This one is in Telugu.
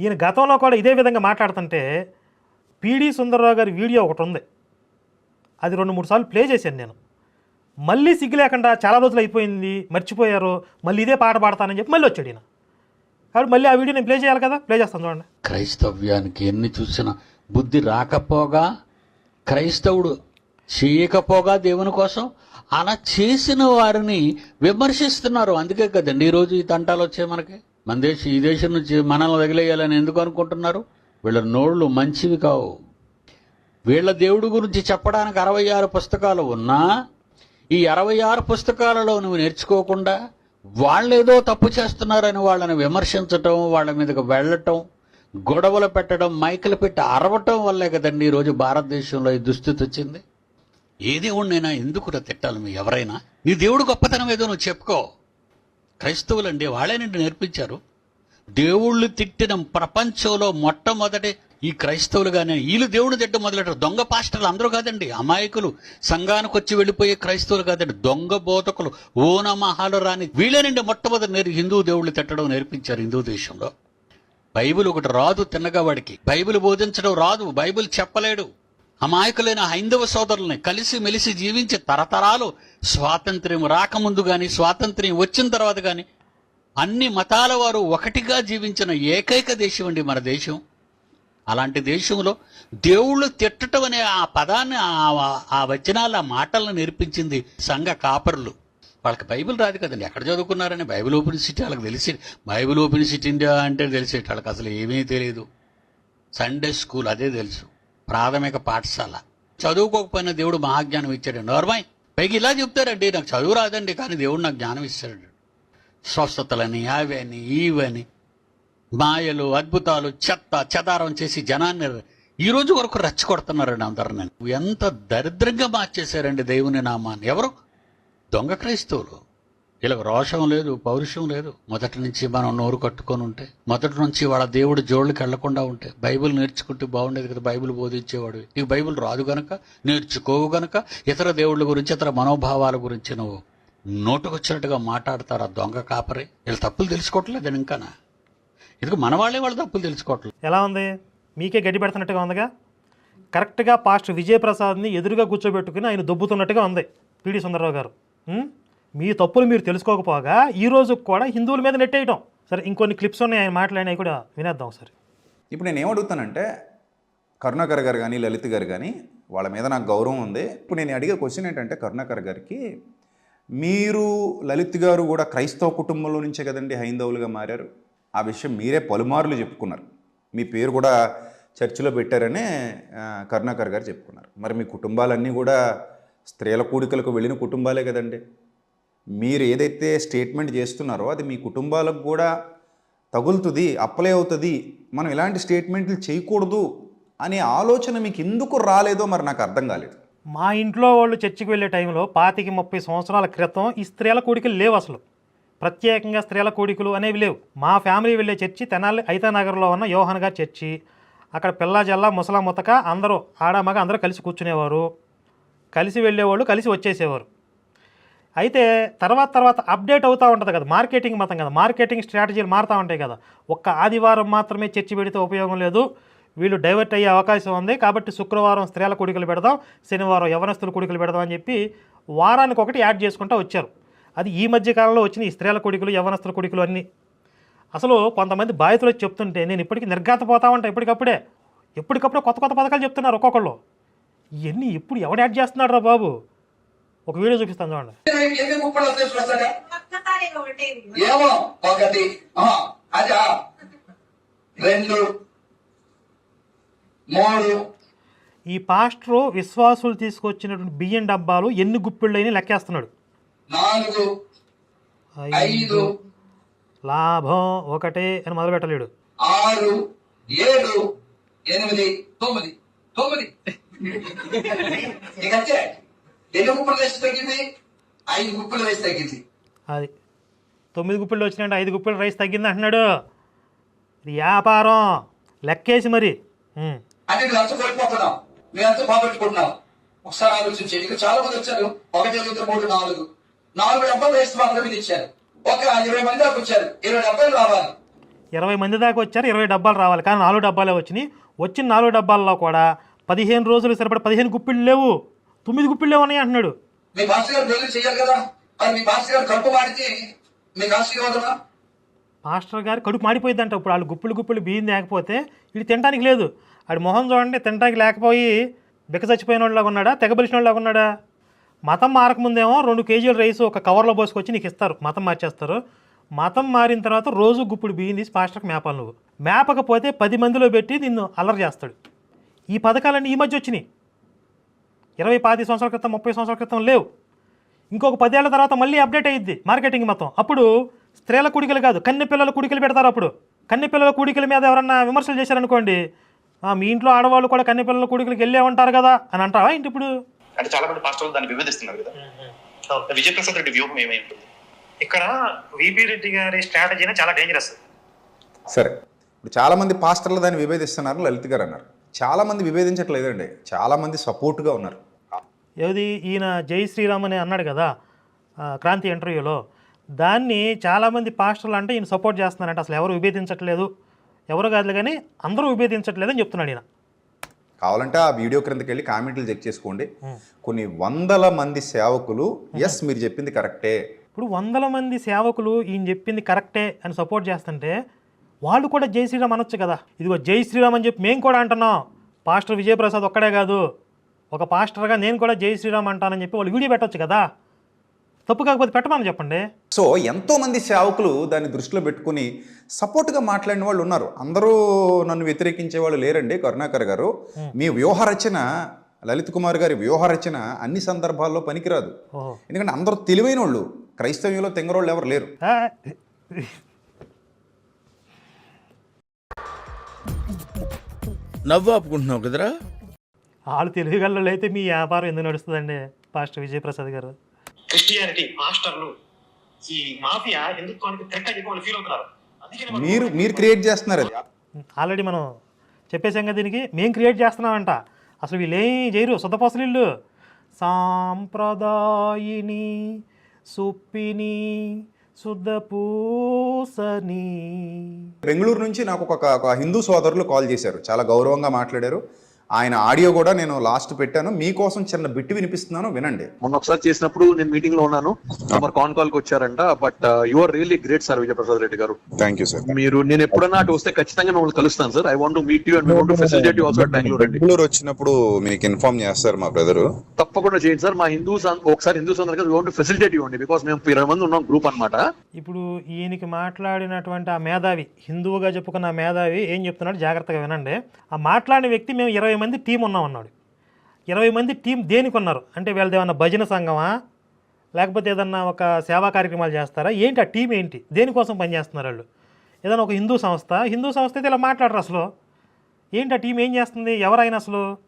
ఈయన గతంలో కూడా ఇదే విధంగా మాట్లాడుతుంటే పీడి సుందరరావు గారి వీడియో ఒకటి ఉంది. అది రెండు మూడు సార్లు ప్లే చేశాను నేను. మళ్ళీ సిగ్గు లేకుండా చాలా రోజులు అయిపోయింది మర్చిపోయారు మళ్ళీ ఇదే పాట పాడతానని చెప్పి మళ్ళీ వచ్చాడు ఈయన. కాబట్టి మళ్ళీ ఆ వీడియో నేను ప్లే చేయాలి కదా ప్లే చేస్తాను చూడండి. క్రైస్తవ్యానికి ఎన్ని చూసినా బుద్ధి రాకపోగా క్రైస్తవుడు చేయకపోగా దేవుని కోసం అలా చేసిన వారిని విమర్శిస్తున్నారు. అందుకే కదండి ఈరోజు ఈ తంటాలు వచ్చాయి మనకి. మన దేశం ఈ దేశం నుంచి మనల్ని వదిలేయాలని ఎందుకు అనుకుంటున్నారు? వీళ్ళ నోళ్ళు మంచివి కావు. వీళ్ళ దేవుడి గురించి చెప్పడానికి అరవై ఆరు పుస్తకాలు ఉన్నా ఈ అరవై ఆరు పుస్తకాలలో నువ్వు నేర్చుకోకుండా వాళ్ళేదో తప్పు చేస్తున్నారని వాళ్ళని విమర్శించటం వాళ్ళ మీదకి వెళ్ళటం గొడవలు పెట్టడం మైకులు పెట్టి అరవటం వల్లే కదండి ఈరోజు భారతదేశంలో ఈ దుస్థితి వచ్చింది. ఏ దేవుడినైనా ఎందుకు తిట్టాలి మీ ఎవరైనా? నీ దేవుడు గొప్పతనం ఏదో నువ్వు చెప్పుకో. క్రైస్తవులండి వాళ్ళే నిన్ను నేర్పించారు. దేవుళ్ళు తిట్టిన ప్రపంచంలో మొట్టమొదటి ఈ క్రైస్తవులు కానీ వీళ్ళు దేవుడు తిట్ట మొదలెట్టారు. దొంగ పాస్టర్లు అందరూ కాదండి అమాయకులు. సంఘానికి వచ్చి వెళ్ళిపోయే క్రైస్తవులు కాదండి దొంగ బోధకులు ఓనమహాలు రాని వీళ్ళేనండి మొట్టమొదటి నేర్ హిందూ దేవుళ్ళు తిట్టడం నేర్పించారు హిందూ దేశంలో. బైబిల్ ఒకటి రాదు తిన్నగా వాడికి. బైబిల్ బోధించడం రాదు బైబిల్ చెప్పలేడు. అమాయకులైన హైందవ సోదరుల్ని కలిసి మెలిసి జీవించే తరతరాలు స్వాతంత్ర్యం రాకముందు కానీ స్వాతంత్ర్యం వచ్చిన తర్వాత కానీ అన్ని మతాల వారు ఒకటిగా జీవించిన ఏకైక దేశం అండి మన దేశం. అలాంటి దేశంలో దేవుళ్ళు తిట్టడం అనే ఆ పదాన్ని ఆ- వచనాలు ఆ మాటలను నేర్పించింది సంఘ కాపరులు. వాళ్ళకి బైబిల్ రాదు కదండి. ఎక్కడ చదువుకున్నారని బైబిల్ ఓపెన్ సిటీ వాళ్ళకి తెలిసి బైబిల్ ఓపెన్ సిటీ ఇండియా అంటే తెలిసి వాళ్ళకి అసలు ఏమీ తెలియదు సండే స్కూల్ అదే తెలుసు. ప్రాథమిక పాఠశాల. చదువుకోకపోయినా దేవుడు మహాజ్ఞానం ఇచ్చాడు. నోర్మాయ్ పైకి ఇలా చెప్తారండి నాకు చదువు రాదండి కానీ దేవుడు నాకు జ్ఞానం ఇస్తాడు. స్వస్థతలని అవని ఈవని మాయలు అద్భుతాలు చెత్త చెదారం చేసి జనాన్ని ఈ రోజు వరకు రెచ్చగొడుతున్నారండి అందరు ఎంత దరిద్రంగా మార్చేశారండి దేవుని నామాన్ని. ఎవరు? దొంగ క్రైస్తవులు. వీళ్ళకి రోషం లేదు పౌరుషం లేదు. మొదటి నుంచి మనం నోరు కట్టుకొని ఉంటే మొదటి నుంచి వాళ్ళ దేవుడు జోళ్ళకి వెళ్ళకుండా ఉంటే బైబిల్ నేర్చుకుంటే బాగుండేది కదా బైబిల్ బోధించేవాడు. నీకు బైబిల్ రాదు గనక నేర్చుకోవు గనక ఇతర దేవుళ్ళ గురించి ఇతర మనోభావాల గురించి నువ్వు నోటుకొచ్చినట్టుగా మాట్లాడతారు ఆ దొంగ కాపరి? వీళ్ళు తప్పులు తెలుసుకోవట్లేదు ఇంకానా? ఎందుకు మన వాళ్ళే వాళ్ళు తప్పులు తెలుసుకోవట్లేదు. ఎలా ఉంది? మీకే గడ్డి పెడుతున్నట్టుగా ఉందిగా? కరెక్ట్గా పాస్టర్ విజయప్రసాద్ని ఎదురుగా కూర్చోబెట్టుకుని ఆయన దొబ్బుతున్నట్టుగా ఉంది. పీడి సుందరరావు గారు. మీ తప్పులు మీరు తెలుసుకోకపోగా ఈ రోజు కూడా హిందువుల మీద నెట్టేయటం. సరే ఇంకొన్ని క్లిప్స్ ఉన్నాయి ఆయన మాట్లాడినవి కూడా వినేద్దాం సరే ఇప్పుడు నేను ఏమడుగుతానంటే కరుణాకర్ గారు కానీ లలిత్ గారు కానీ వాళ్ళ మీద నాకు గౌరవం ఉంది. ఇప్పుడు నేను అడిగే క్వశ్చన్ ఏంటంటే కరుణాకర్ గారికి మీరు లలిత్ గారు కూడా క్రైస్తవ కుటుంబంలో నుంచే కదండి హైందవులుగా మారారు. ఆ విషయం మీరే పలుమార్లు చెప్పుకున్నారు. మీ పేరు కూడా చర్చిలో పెట్టారనే కరుణాకర్ గారు చెప్పుకున్నారు. మరి మీ కుటుంబాలన్నీ కూడా స్త్రీల కూడికలకు వెళ్ళిన కుటుంబాలే కదండి. మీరు ఏదైతే స్టేట్మెంట్ చేస్తున్నారో అది మీ కుటుంబాలకు కూడా తగులుతుంది అప్లై అవుతుంది. మనం ఇలాంటి స్టేట్మెంట్లు చేయకూడదు అనే ఆలోచన మీకు ఎందుకు రాలేదో మరి నాకు అర్థం కాలేదు. మా ఇంట్లో వాళ్ళు చర్చికి వెళ్ళే టైంలో పాతికి ముప్పై సంవత్సరాల క్రితం ఈ స్త్రీల కోడికలు లేవు అసలు. ప్రత్యేకంగా స్త్రీల కోడికలు అనేవి లేవు. మా ఫ్యామిలీ వెళ్ళే చర్చి తెనాలి ఐతానగర్లో ఉన్న యోహన్ గారి చర్చి. అక్కడ పిల్ల జల్ల ముసలా ముతక అందరూ ఆడామగ అందరూ కలిసి కూర్చునేవారు. కలిసి వెళ్ళేవాళ్ళు కలిసి వచ్చేసేవారు. అయితే తర్వాత తర్వాత అప్డేట్ అవుతూ ఉంటుంది కదా మార్కెటింగ్ మతం కదా మార్కెటింగ్ స్ట్రాటజీలు మారుతూ ఉంటాయి కదా. ఒక్క ఆదివారం మాత్రమే చర్చి పెడితే ఉపయోగం లేదు వీళ్ళు డైవర్ట్ అయ్యే అవకాశం ఉంది కాబట్టి శుక్రవారం స్త్రీల కొడుకులు పెడదాం శనివారం యవనస్తుల కొడుకులు పెడదాం అని చెప్పి వారానికి ఒకటి యాడ్ చేసుకుంటూ వచ్చారు. అది ఈ మధ్య కాలంలో వచ్చిన ఈ స్త్రీల కొడుకులు యవనస్తుల కొడుకులు అన్నీ. అసలు కొంతమంది బాధితులు చెప్తుంటే నేను ఇప్పటికీ నిర్ఘాతపోతా ఉంటా ఇప్పటికప్పుడే ఎప్పటికప్పుడు కొత్త కొత్త పథకాలు చెప్తున్నారు ఒక్కొక్కళ్ళు. ఇవన్నీ ఇప్పుడు ఎవడు యాడ్ చేస్తున్నాడు రా బాబు? ఒక వీడియో చూపిస్తాను చూడండి. వస్తాయి ఏమో? ఒకటి. అదా రెండు. మూడు. ఈ పాస్టరు విశ్వాసులు తీసుకొచ్చినటువంటి బియ్యం డబ్బాలు ఎన్ని గుప్పిళ్ళైనా లెక్కేస్తున్నాడు. నాలుగు. ఐదు. లాభం ఒకటే అని మొదలు పెట్టలేడు ఆరు. ఏడు. ఎనిమిది. తొమ్మిది. తొమ్మిది. ఎన్ని ముప్పలు వేసి తగ్గింది? ఐదు ముప్పలు వేసి తగ్గింది. అది. తొమ్మిది గుప్పిళ్ళు వచ్చినాయంటే ఐదు గుప్పిళ్ళు రైస్ తగ్గింది అంటున్నాడు. వ్యాపారం. లెక్కేసి మరి. అంటే నువ్వు ఎంత కోల్పోతున్నావు మేము ఎంత పోగొట్టుకుంటున్నావు ఒకసారి ఆలోచించండి. ఇక చాలా మంది వచ్చారు. ఒకటి ఐదు మూడు నాలుగు. నాలుగు డబ్బాలు వేస్తే మాత్రం ఇది ఇచ్చారు. ఒక ఇరవై మంది దాకా వచ్చారు. ఇరవై డబ్బాలు రావాలి. ఇరవై మంది దాకా వచ్చారు ఇరవై డబ్బాలు రావాలి. కానీ నాలుగు డబ్బాలే వచ్చినాయి. వచ్చిన నాలుగు డబ్బాల్లో కూడా పదిహేను రోజులు సరిపడ పదిహేను గుప్పిళ్ళు లేవు. తొమ్మిది గుప్పిళ్ళు ఉన్నాయి అంటున్నాడు. మీ పాస్టర్ గారు డెలివరీ చేయాలి కదా. అది మీ పాస్టర్ గారు కడుపు మాడితే మీకు ఆశీర్వాదమా మాస్టర్ గారు కడుపు మాడిపోయిందంట ఇప్పుడు వాళ్ళు గుప్పిళ్ళు గుప్పిళ్ళు బియ్యం లేకపోతే ఇది తినడానికి లేదు. ఆడి మొహం చూడండి తినడానికి లేకపోయి బిక్క చచ్చిపోయిన వాళ్ళలాగా ఉన్నాడా? తెగబలిసిన వాళ్ళలాగా ఉన్నాడా? మతం మారకముందేమో రెండు కేజీల రైస్ ఒక కవర్లో పోసుకొచ్చి నీకు ఇస్తారు. మతం మార్చేస్తారు. మతం మారిన తర్వాత రోజు గుప్పుడు బియ్యం తీసి పాస్టర్కి మేపాలి నువ్వు. మేపకపోతే పది మందిలో పెట్టి నిన్ను అల్లరి చేస్తాడు. ఈ పథకాలన్నీ ఈ మధ్య వచ్చినాయి. ఇరవై పాతి సంవత్సరాల క్రితం ముప్పై సంవత్సరాల క్రితం లేవు. ఇంకొక పదేళ్ళ తర్వాత మళ్ళీ అప్డేట్ అయ్యిద్ది మార్కెటింగ్ మొత్తం. అప్పుడు స్త్రీల కుడికలు కాదు కన్నె పిల్లల కుడికలు పెడతారు అప్పుడు. కన్నె పిల్లల కుడికల మీద ఎవరన్నా విమర్శలు చేశారనుకోండి "ఆ, మీ ఇంట్లో ఆడవాళ్ళు కూడా కన్నె పిల్లల కుడికలకి వెళ్ళే ఉంటారు కదా అని అంటావా ఏంటి ఇప్పుడు? అంటే చాలా మంది పాస్టర్లు దాన్ని విభేదిస్తున్నారు కదా. విజయప్రసాద్ రెడ్డి వ్యూహం ఏమై ఉంటుంది ఇక్కడ విపి రెడ్డి గారి స్ట్రాటజీనే చాలా డేంజరస్ సరే. ఇప్పుడు చాలామంది పాస్టర్లు దాన్ని విభేదిస్తున్నారు లలిత్ గారు అన్నారు. చాలామంది విభేదించట్లేదండి. చాలామంది సపోర్ట్గా ఉన్నారు. ఏది? ఈయన జై శ్రీరామ్ అని అన్నాడు కదా క్రాంతి ఇంటర్వ్యూలో. దాన్ని చాలామంది పాస్టర్లు అంటే ఈయన సపోర్ట్ చేస్తున్నారంటే. అసలు ఎవరు విభేదించట్లేదు? ఎవరు కాదు కానీ అందరూ విభేదించట్లేదు అని చెప్తున్నాడు ఈయన. కావాలంటే ఆ వీడియో క్రిందకి వెళ్ళి కామెంట్లు చెక్ చేసుకోండి. కొన్ని వందల మంది సేవకులు ఎస్ మీరు చెప్పింది కరెక్టే. ఇప్పుడు వందల మంది సేవకులు ఈయన చెప్పింది కరెక్టే అని సపోర్ట్ చేస్తుంటే వాళ్ళు కూడా జై శ్రీరామ్ అనొచ్చు కదా. ఇదిగో జై శ్రీరామ్ అని చెప్పి మేము కూడా అంటున్నాం. పాస్టర్ విజయప్రసాద్ ఒక్కడే కాదు. ఒక పాస్టర్గా నేను కూడా జై శ్రీరామ్ అంటానని చెప్పి వాళ్ళు వీడియో పెట్టొచ్చు కదా. తప్పు కాకపోతే పెట్టమని చెప్పండి. సో ఎంతో మంది సేవకులు దాన్ని దృష్టిలో పెట్టుకుని సపోర్ట్గా మాట్లాడిన వాళ్ళు ఉన్నారు. అందరూ నన్ను వ్యతిరేకించే వాళ్ళు లేరండి కరుణాకర్ గారు. మీ వ్యూహ రచన లలిత్ కుమార్ గారి వ్యూహ రచన అన్ని సందర్భాల్లో పనికిరాదు. ఎందుకంటే అందరూ తెలివైన వాళ్ళు క్రైస్తవ్యంలో తెంగరోళ్ళు ఎవరు లేరు. నవ్వు ఆపుకుంటున్నావు కదరా? వాళ్ళు తెలుగుగల్లో అయితే మీ వ్యాపారం ఎందుకు నడుస్తుందండి పాస్టర్ విజయప్రసాద్ గారు? క్రిస్టియానిటీ పాస్టర్లు ఈ మాఫియా హిందుత్వానికి థ్రెట్ అని వాళ్ళు ఫీల్ అవుతున్నారు? మీరు మీరు క్రియేట్ చేస్తున్నారు అది. ఆల్రెడీ మనం చెప్పేసాం కదా దీనికి మేము క్రియేట్ చేస్తున్నామంట. అసలు వీళ్ళు ఏం చేయరు శుద్ధపోసలు వీళ్ళు. సాంప్రదాయిని సుప్పిని శుద్ధ పూసని బెంగళూరు నుంచి నాకు ఒక ఒక హిందూ సోదరులు కాల్ చేశారు. చాలా గౌరవంగా మాట్లాడారు. ఆయన ఆడియో కూడా నేను లాస్ట్ పెట్టాను. మీకోసం చిన్న బిట్టు వినిపిస్తున్నాను వినండి. మొన్న ఒకసారి చేసినప్పుడు నేను మీటింగ్లో ఉన్నాను. మరి కాన్ కాల్కి వచ్చారంట but you are really great sir Vijayaprasad Reddy గారు. థ్యాంక్ యూ సార్ మీరు నేను ఎప్పుడన్నా అటు వస్తే ఖచ్చితంగా మిమ్మల్ని కలుస్తాను sir I want meet you and want facilitate you also Bengaluru అండి బెంగళూరు వచ్చినప్పుడు మీకు ఇన్ఫార్మ్ చేస్తారు మా బ్రదరు. తప్పకుండా చేయండి సార్ మా హిందూస్ ఒకసారి హిందూస్ అందరికీ వాంట్ ఫెసిలిటేట్ ఇవ్వండి బికాస్ మేము ఇరవై మంది ఉన్నాం గ్రూప్ అన్నమాట. ఇప్పుడు ఈయనకి మాట్లాడినటువంటి ఆ మేధావి హిందువుగా చెప్పుకున్న మేధావి ఏం చెప్తున్నాడు? జాగ్రత్తగా వినండి. ఆ మాట్లాడిన వ్యక్తి మేము ఇరవై మంది టీం ఉన్నాం అన్నాడు. ఇరవై మంది టీం దేనికి ఉన్నారు? అంటే వీళ్ళది ఏమన్నా భజన సంఘమా? లేకపోతే ఏదన్నా ఒక సేవా కార్యక్రమాలు చేస్తారా? ఏంటి ఆ టీం ఏంటి? దేనికోసం పనిచేస్తున్నారు వాళ్ళు? ఏదైనా ఒక హిందూ సంస్థ? హిందూ సంస్థ అయితే ఇలా మాట్లాడరు అసలు. ఏంటి ఆ టీం ఏం చేస్తుంది? ఎవరైనా అసలు